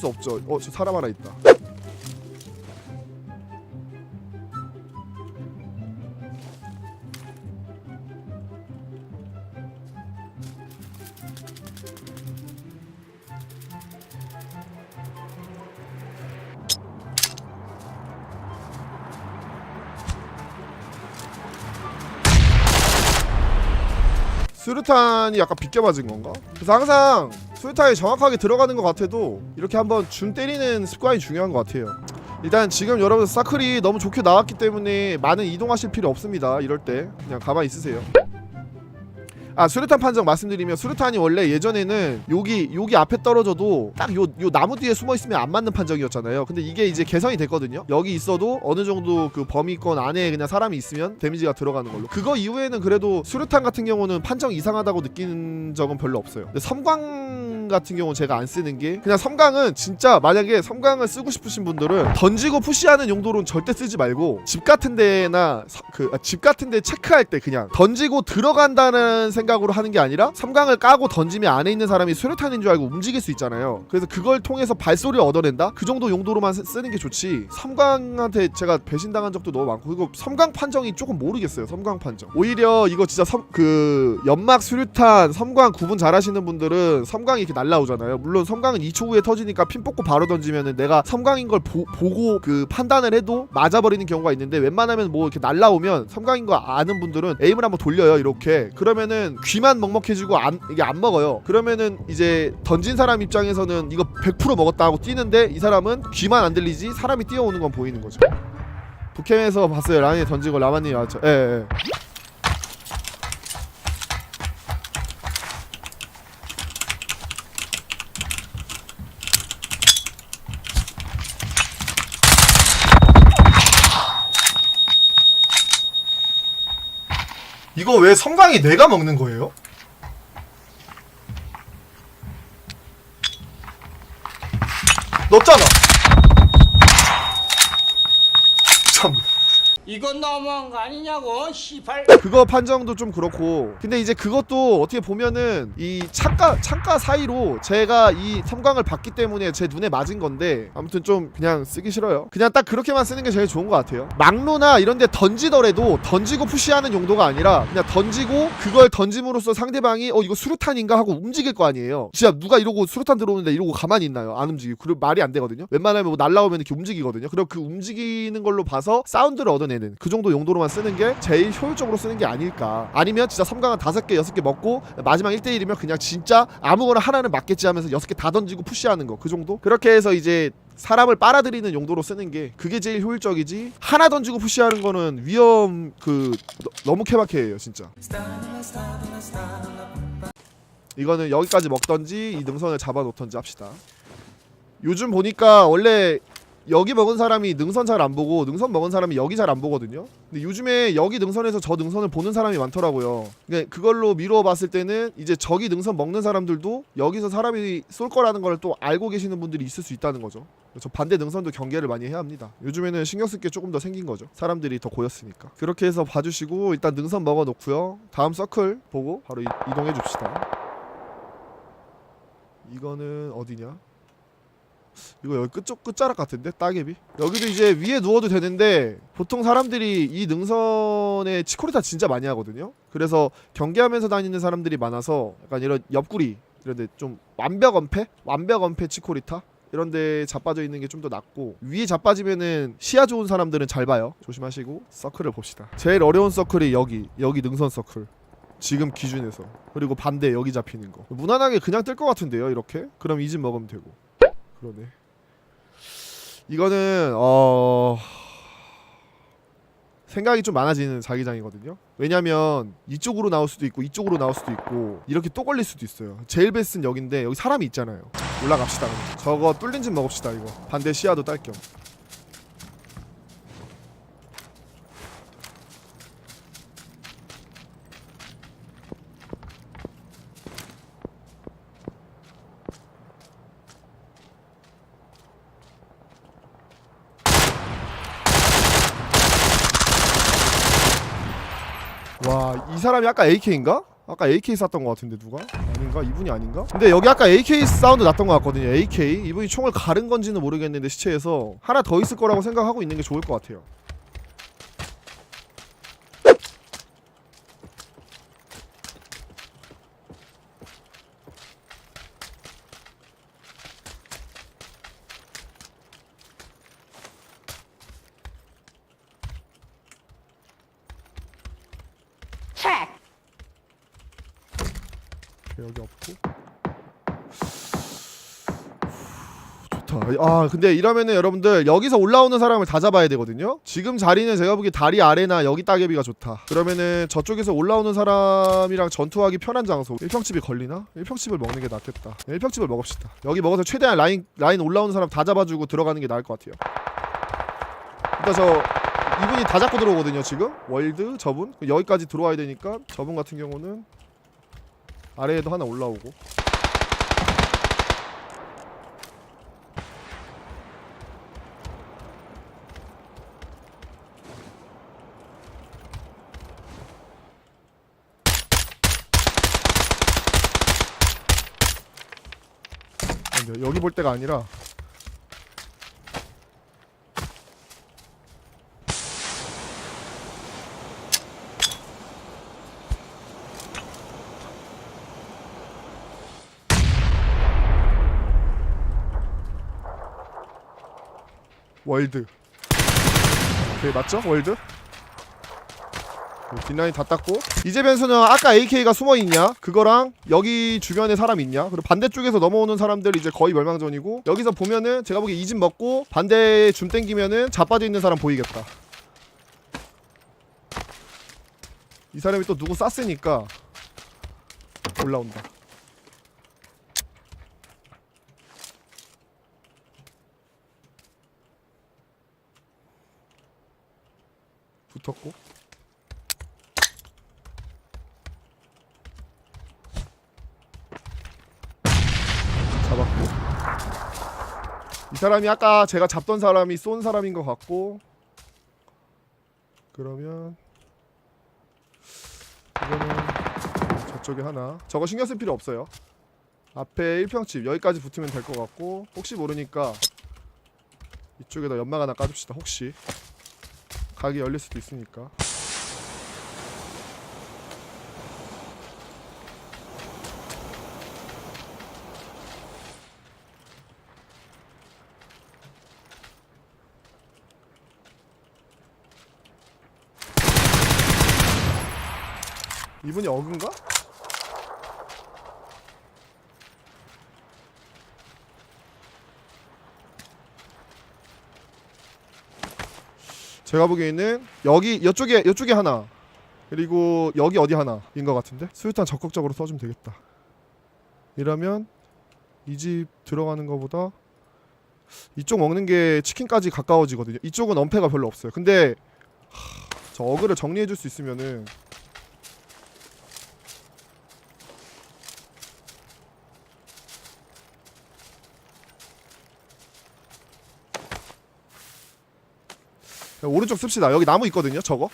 수 없죠. 어, 저 사람 하나 있다. 수류탄이 약간 비껴 맞은 건가? 그래서 항상 수류탄이 정확하게 들어가는 것 같아도 이렇게 한번 준 때리는 습관이 중요한 것 같아요. 일단 지금 여러분 사클이 너무 좋게 나왔기 때문에 많은 이동하실 필요 없습니다. 이럴 때 그냥 가만히 있으세요. 아 수류탄 판정 말씀드리면 수류탄이 원래 예전에는 여기 여기 앞에 떨어져도 딱 요 요 나무 뒤에 숨어 있으면 안 맞는 판정이었잖아요. 근데 이게 이제 개선이 됐거든요. 여기 있어도 어느 정도 그 범위권 안에 그냥 사람이 있으면 데미지가 들어가는 걸로. 그거 이후에는 그래도 수류탄 같은 경우는 판정 이상하다고 느낀 적은 별로 없어요. 근데 섬광 같은 경우는 제가 안 쓰는 게 그냥 섬광은 진짜 만약에 섬광을 쓰고 싶으신 분들은 던지고 푸시하는 용도로는 절대 쓰지 말고 집 같은 데나 그집 같은 데 체크할 때 그냥 던지고 들어간다는 생각으로 하는 게 아니라 섬광을 까고 던지면 안에 있는 사람이 수류탄인 줄 알고 움직일 수 있잖아요. 그래서 그걸 통해서 발소리를 얻어낸다? 그 정도 용도로만 쓰- 쓰는 게 좋지. 섬광한테 제가 배신당한 적도 너무 많고 그리고 섬광 판정이 조금 모르겠어요. 섬광 판정. 오히려 이거 진짜 섬 그 연막 수류탄 섬광 구분 잘하시는 분들은 섬광이 이렇게 날라오잖아요. 물론 섬광은 2초 후에 터지니까 핀 뽑고 바로 던지면은 내가 섬광인 걸 보, 보고 그 판단을 해도 맞아버리는 경우가 있는데 웬만하면 뭐 이렇게 날라오면 섬광인 거 아는 분들은 에임을 한번 돌려요 이렇게 그러면은 귀만 먹먹해지고 안 이게 안 먹어요 그러면은 이제 던진 사람 입장에서는 이거 100% 먹었다 하고 뛰는데 이 사람은 귀만 안 들리지 사람이 뛰어오는 건 보이는 거죠 북캠에서 봤어요 라니 던지고 라마님 맞죠 예, 예. 이거 왜 섬광이 내가 먹는 거예요? 넣었잖아. 참. 이건 너무한 거 아니냐고 시발. 그거 판정도 좀 그렇고. 근데 이제 그것도 어떻게 보면은 이 창가 창가 사이로 제가 이 섬광을 받기 때문에 제 눈에 맞은 건데 아무튼 좀 그냥 쓰기 싫어요. 그냥 딱 그렇게만 쓰는 게 제일 좋은 것 같아요. 막루나 이런데 던지더라도 던지고 푸시하는 용도가 아니라 그냥 던지고 그걸 던짐으로써 상대방이 어 이거 수류탄인가 하고 움직일 거 아니에요. 진짜 누가 이러고 수류탄 들어오는데 이러고 가만히 있나요? 안 움직이고. 그리고 말이 안 되거든요. 웬만하면 뭐 날라오면 이렇게 움직이거든요. 그리고 그 움직이는 걸로 봐서 사운드를 얻어내는 그 정도 용도로만 쓰는 게 제일 효율적으로 쓰는 게 아닐까. 아니면 진짜 섬광은 다섯 개 여섯 개 먹고 마지막 1대1이면 그냥 진짜 아무거나 하나는 맞겠지 하면서 여섯 개다 던지고 푸시하는 거 그 정도? 그렇게 해서 이제 사람을 빨아들이는 용도로 쓰는 게 그게 제일 효율적이지. 하나 던지고 푸시하는 거는 위험 그 너- 너무 케바케예요 진짜. 이거는 여기까지 먹던지 이 능선을 잡아놓던지 합시다. 요즘 보니까 원래 여기 먹은 사람이 능선 잘 안 보고 능선 먹은 사람이 여기 잘 안 보거든요. 근데 요즘에 여기 능선에서 저 능선을 보는 사람이 많더라고요. 그러니까 그걸로 미루어 봤을 때는 이제 저기 능선 먹는 사람들도 여기서 사람이 쏠 거라는 걸 또 알고 계시는 분들이 있을 수 있다는 거죠. 저 반대 능선도 경계를 많이 해야 합니다. 요즘에는 신경 쓸 게 조금 더 생긴 거죠. 사람들이 더 고였으니까. 그렇게 해서 봐주시고 일단 능선 먹어 놓고요. 다음 서클 보고 바로 이, 이동해 줍시다. 이거는 어디냐? 이거 여기 끝쪽 끝자락 같은데? 따개비? 여기도 이제 위에 누워도 되는데 보통 사람들이 이 능선에 치코리타 진짜 많이 하거든요. 그래서 경계하면서 다니는 사람들이 많아서 약간 이런 옆구리 이런데 좀 완벽 엄폐 완벽 엄폐 치코리타? 이런데 자빠져 있는 게 좀 더 낫고 위에 자빠지면은 시야 좋은 사람들은 잘 봐요. 조심하시고 서클을 봅시다. 제일 어려운 서클이 여기 여기 능선 서클. 지금 기준에서. 그리고 반대 여기 잡히는 거. 무난하게 그냥 뜰 것 같은데요 이렇게? 그럼 이 집 먹으면 되고 그러네. 이거는 어 생각이 좀 많아지는 자기장이거든요. 왜냐면 이쪽으로 나올 수도 있고 이쪽으로 나올 수도 있고 이렇게 또 걸릴 수도 있어요. 제일 베스트는 여긴데 여기 사람이 있잖아요. 올라갑시다. 저거 뚫린 집 먹읍시다 이거. 반대 시야도 딸 겸. 와, 이 사람이 아까 AK인가? 아까 AK 쐈던 것 같은데 누가? 아닌가? 이분이 아닌가? 근데 여기 아까 AK 사운드 났던 것 같거든요 AK 이분이 총을 가른 건지는 모르겠는데 시체에서 하나 더 있을 거라고 생각하고 있는 게 좋을 것 같아요 여기 없고. 좋다. 아 근데 이러면은 여러분들 여기서 올라오는 사람을 다 잡아야 되거든요? 지금 자리는 제가 보기 다리 아래나 여기 따개비가 좋다. 그러면은 저쪽에서 올라오는 사람이랑 전투하기 편한 장소. 1평집이 걸리나? 1평집을 먹는 게 낫겠다. 1평집을 먹읍시다. 여기 먹어서 최대한 라인 라인 올라오는 사람 다 잡아주고 들어가는 게 나을 것 같아요. 일단 저 이분이 다 잡고 들어오거든요 지금. 월드 저분. 여기까지 들어와야 되니까 저분 같은 경우는 아래에도 하나 올라오고. 여기 볼 때가 아니라 월드. 오케이 맞죠? 월드? 그 뒷라인 다 땄고. 이제 변수는 아까 AK가 숨어있냐? 그거랑 여기 주변에 사람 있냐? 그리고 반대쪽에서 넘어오는 사람들 이제 거의 멸망전이고 여기서 보면은 제가 보기에 이집 먹고 반대에 줌 땡기면은 자빠져 있는 사람 보이겠다. 이 사람이 또 누구 쐈으니까 올라온다 붙었고. 잡았고. 이 사람이 아까 제가 잡던 사람이 쏜 사람인 것 같고. 그러면 이거는 저쪽에 하나. 저거 신경 쓸 필요 없어요. 앞에 1평집 여기까지 붙으면 될 것 같고 혹시 모르니까 이쪽에다 연막 하나 까줍시다 혹시 가게 열릴 수도 있으니까 이분이 어근가? 제가 보기에는 여기 이쪽에 이쪽에 하나 그리고 여기 어디 하나인 것 같은데 수류탄 적극적으로 써주면 되겠다. 이러면 이 집 들어가는 것보다 이쪽 먹는 게 치킨까지 가까워지거든요. 이쪽은 엄폐가 별로 없어요. 근데 하, 저 어그를 정리해줄 수 있으면은 오른쪽 씁시다. 여기 나무 있거든요. 저거.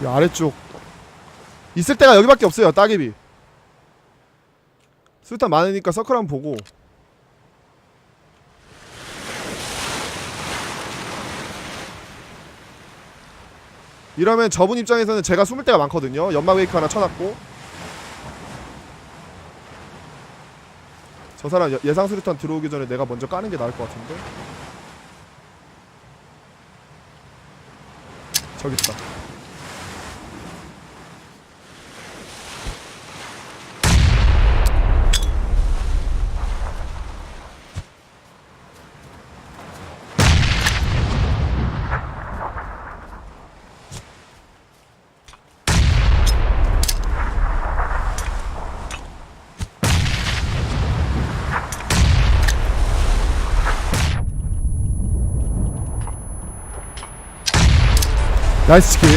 이 아래쪽. 있을 때가 여기밖에 없어요 따개비. 술탄 많으니까 서클 한번 보고. 이러면 저분 입장에서는 제가 숨을 때가 많거든요. 연막 웨이크 하나 쳐놨고. 저 사람 예- 예상 수류탄 들어오기 전에 내가 먼저 까는 게 나을 것 같은데. 저기 있다 나이스 치킨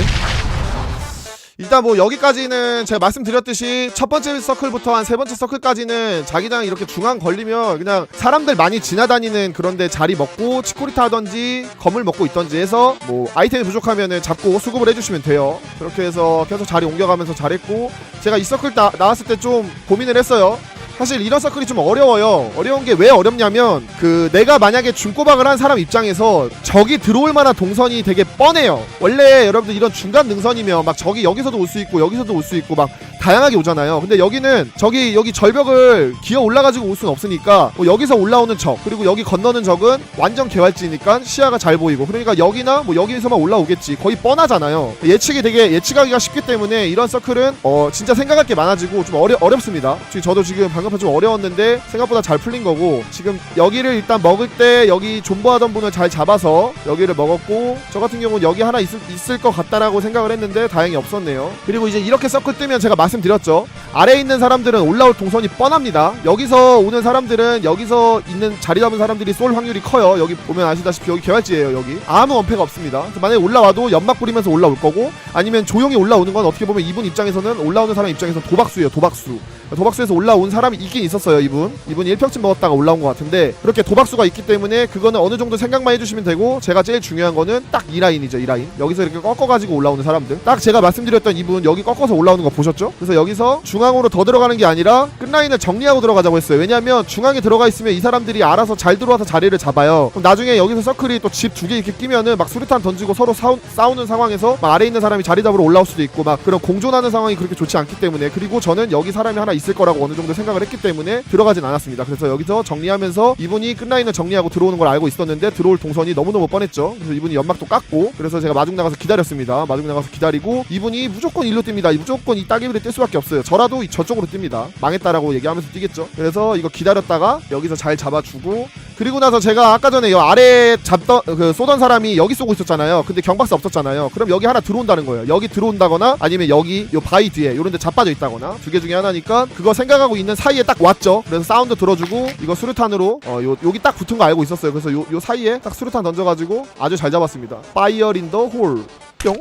일단 뭐 여기까지는 제가 말씀드렸듯이 첫 번째 서클부터 한 세 번째 서클까지는 자기장 이렇게 중앙 걸리면 그냥 사람들 많이 지나다니는 그런데 자리 먹고 치코리타 하던지 검을 먹고 있던지 해서 뭐 아이템이 부족하면은 잡고 수급을 해주시면 돼요. 그렇게 해서 계속 자리 옮겨가면서 잘했고 제가 이 서클 나, 나왔을 때 좀 고민을 했어요 사실 이런 서클이 좀 어려워요. 어려운 게 왜 어렵냐면 그 내가 만약에 중꼬박을 한 사람 입장에서 적이 들어올 만한 동선이 되게 뻔해요. 원래 여러분들 이런 중간 능선이면 막 적이 여기서도 올 수 있고 여기서도 올 수 있고 막 다양하게 오잖아요. 근데 여기는 저기 여기 절벽을 기어 올라가지고 올 수는 없으니까 뭐 여기서 올라오는 적 그리고 여기 건너는 적은 완전 개활지니까 시야가 잘 보이고 그러니까 여기나 뭐 여기에서만 올라오겠지 거의 뻔하잖아요. 예측이 되게 예측하기가 쉽기 때문에 이런 서클은 어 진짜 생각할 게 많아지고 좀 어려 어렵습니다. 지금 저도 지금 방금 좀 어려웠는데 생각보다 잘 풀린 거고 지금 여기를 일단 먹을 때 여기 존버하던 분을 잘 잡아서 여기를 먹었고 저 같은 경우는 여기 하나 있을, 있을 것 같다라고 생각을 했는데 다행히 없었네요. 그리고 이제 이렇게 서클 뜨면 제가 말씀드렸죠. 아래에 있는 사람들은 올라올 동선이 뻔합니다. 여기서 오는 사람들은 여기서 있는 자리 잡은 사람들이 쏠 확률이 커요. 여기 보면 아시다시피 여기 개활지예요. 여기 아무 원패가 없습니다. 만약에 올라와도 연막 뿌리면서 올라올 거고 아니면 조용히 올라오는 건 어떻게 보면 이분 입장에서는 올라오는 사람 입장에서 도박수예요. 도박수. 도박수에서 올라온 사람이 있긴 있었어요. 이분. 이분 1평쯤 먹었다가 올라온 것 같은데 그렇게 도박수가 있기 때문에 그거는 어느 정도 생각만 해주시면 되고 제가 제일 중요한 거는 딱 이 라인이죠. 이 라인. 여기서 이렇게 꺾어가지고 올라오는 사람들. 딱 제가 말씀드렸던 이분 여기 꺾어서 올라오는 거 보셨죠? 그래서 여기서 중앙으로 더 들어가는 게 아니라 끝라인을 정리하고 들어가자고 했어요. 왜냐하면 중앙에 들어가 있으면 이 사람들이 알아서 잘 들어와서 자리를 잡아요. 그럼 나중에 여기서 서클이 또 집 두 개 이렇게 끼면은 막 수류탄 던지고 서로 싸우, 싸우는 상황에서 막 아래 있는 사람이 자리 잡으러 올라올 수도 있고 막 그런 공존하는 상황이 그렇게 좋지 않기 때문에 그리고 저는 여기 사람이 하나 있을 거라고 어느 정도 생각을 했기 때문에 들어가진 않았습니다. 그래서 여기서 정리하면서 이분이 끝라인을 정리하고 들어오는 걸 알고 있었는데 들어올 동선이 너무너무 뻔했죠. 그래서 이분이 연막도 깠고 그래서 제가 마중 나가서 기다렸습니다. 마중 나가서 기다리고 이분이 무조건 일로 뜹니다. 무조건 이 따개비를 뜰 수밖에 없어요. 저라도 이 저쪽으로 뜹니다. 망했다라고 얘기하면서 뛰겠죠. 그래서 이거 기다렸다가 여기서 잘 잡아주고 그리고 나서 제가 아까 전에 요 아래 잡던 그 쏘던 사람이 여기 쏘고 있었잖아요. 근데 경박사 없었잖아요. 그럼 여기 하나 들어온다는 거예요. 여기 들어온다거나 아니면 여기 요 바위 뒤에 요런 데 자빠져 있다거나 두 개 중에 하나니까 그거 생각하고 있는 사이에 딱 왔죠. 그래서 사운드 들어주고 이거 수류탄으로 어 요 여기 딱 붙은 거 알고 있었어요. 그래서 요, 요 사이에 딱 수류탄 던져가지고 아주 잘 잡았습니다. 파이어 인더 홀. 뿅.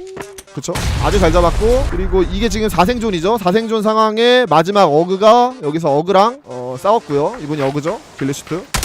그쵸? 아주 잘 잡았고 그리고 이게 지금 4생존이죠 4생존 상황에 마지막 어그가 여기서 어그랑 어, 싸웠고요 이분이 어그죠 길리슈트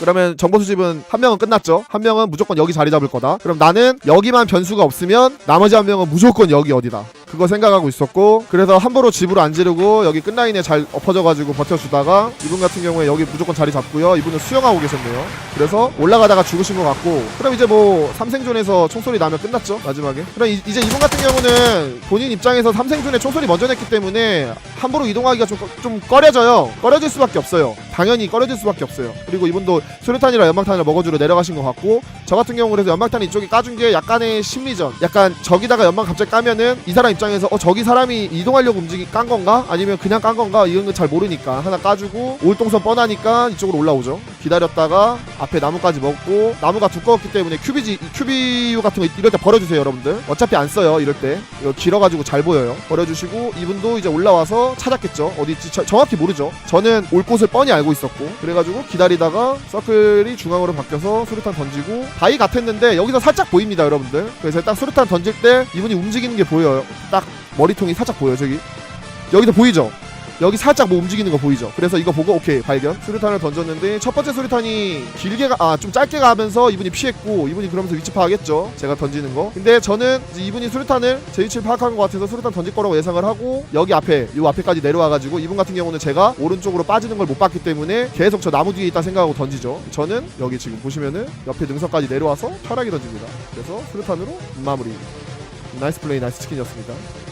그러면 정보 수집은 한 명은 끝났죠. 한 명은 무조건 여기 자리 잡을 거다. 그럼 나는 여기만 변수가 없으면 나머지 한 명은 무조건 여기 어디다. 그거 생각하고 있었고 그래서 함부로 집으로 안 지르고 여기 끝라인에 잘 엎어져가지고 버텨주다가 이분 같은 경우에 여기 무조건 자리 잡고요. 이분은 수영하고 계셨네요. 그래서 올라가다가 죽으신 것 같고 그럼 이제 뭐 삼생존에서 총소리 나면 끝났죠 마지막에. 그럼 이, 이제 이분 같은 경우는 본인 입장에서 삼생존에 총소리 먼저 냈기 때문에 함부로 이동하기가 좀, 좀 꺼려져요. 꺼려질 수밖에 없어요. 당연히 꺼려질 수밖에 없어요. 그리고 이분도 수류탄이랑 연막탄을 먹어주러 내려가신 것 같고 저 같은 경우 그래서 연막탄 이쪽에 까준 게 약간의 심리전. 약간 저기다가 연막 갑자기 까면은 이 사람 입장에서 어 저기 사람이 이동하려고 움직이 깐 건가? 아니면 그냥 깐 건가? 이런 건 잘 모르니까 하나 까주고 올동선 뻔하니까 이쪽으로 올라오죠. 기다렸다가 앞에 나무까지 먹고 나무가 두꺼웠기 때문에 큐비지 큐비유 같은 거 이럴 때 버려주세요 여러분들. 어차피 안 써요 이럴 때. 이거 길어가지고 잘 보여요. 버려주시고 이분도 이제 올라와서 찾았겠죠. 어디 있지? 저- 정확히 모르죠. 저는 올 곳을 뻔히 알고 있었고 그래가지고 기다리다가 서클이 중앙으로 바뀌어서 수류탄 던지고 바위 같았는데 여기서 살짝 보입니다 여러분들. 그래서 딱 수류탄 던질 때 이분이 움직이는 게 보여요. 딱 머리통이 살짝 보여 요 저기. 여기서 보이죠? 여기 살짝 뭐 움직이는 거 보이죠? 그래서 이거 보고 오케이 발견. 수류탄을 던졌는데 첫 번째 수류탄이 길게 가, 아 좀 짧게 가면서 이분이 피했고 이분이 그러면서 위치 파악했죠? 제가 던지는 거. 근데 저는 이분이 수류탄을 제 위치를 파악한 것 같아서 수류탄 던질 거라고 예상을 하고 여기 앞에 요 앞에까지 내려와가지고 이분 같은 경우는 제가 오른쪽으로 빠지는 걸 못 봤기 때문에 계속 저 나무 뒤에 있다 생각하고 던지죠. 저는 여기 지금 보시면은 옆에 능선까지 내려와서 편하게 던집니다. 그래서 수류탄으로 마무리. 나이스 플레이 나이스 치킨이었습니다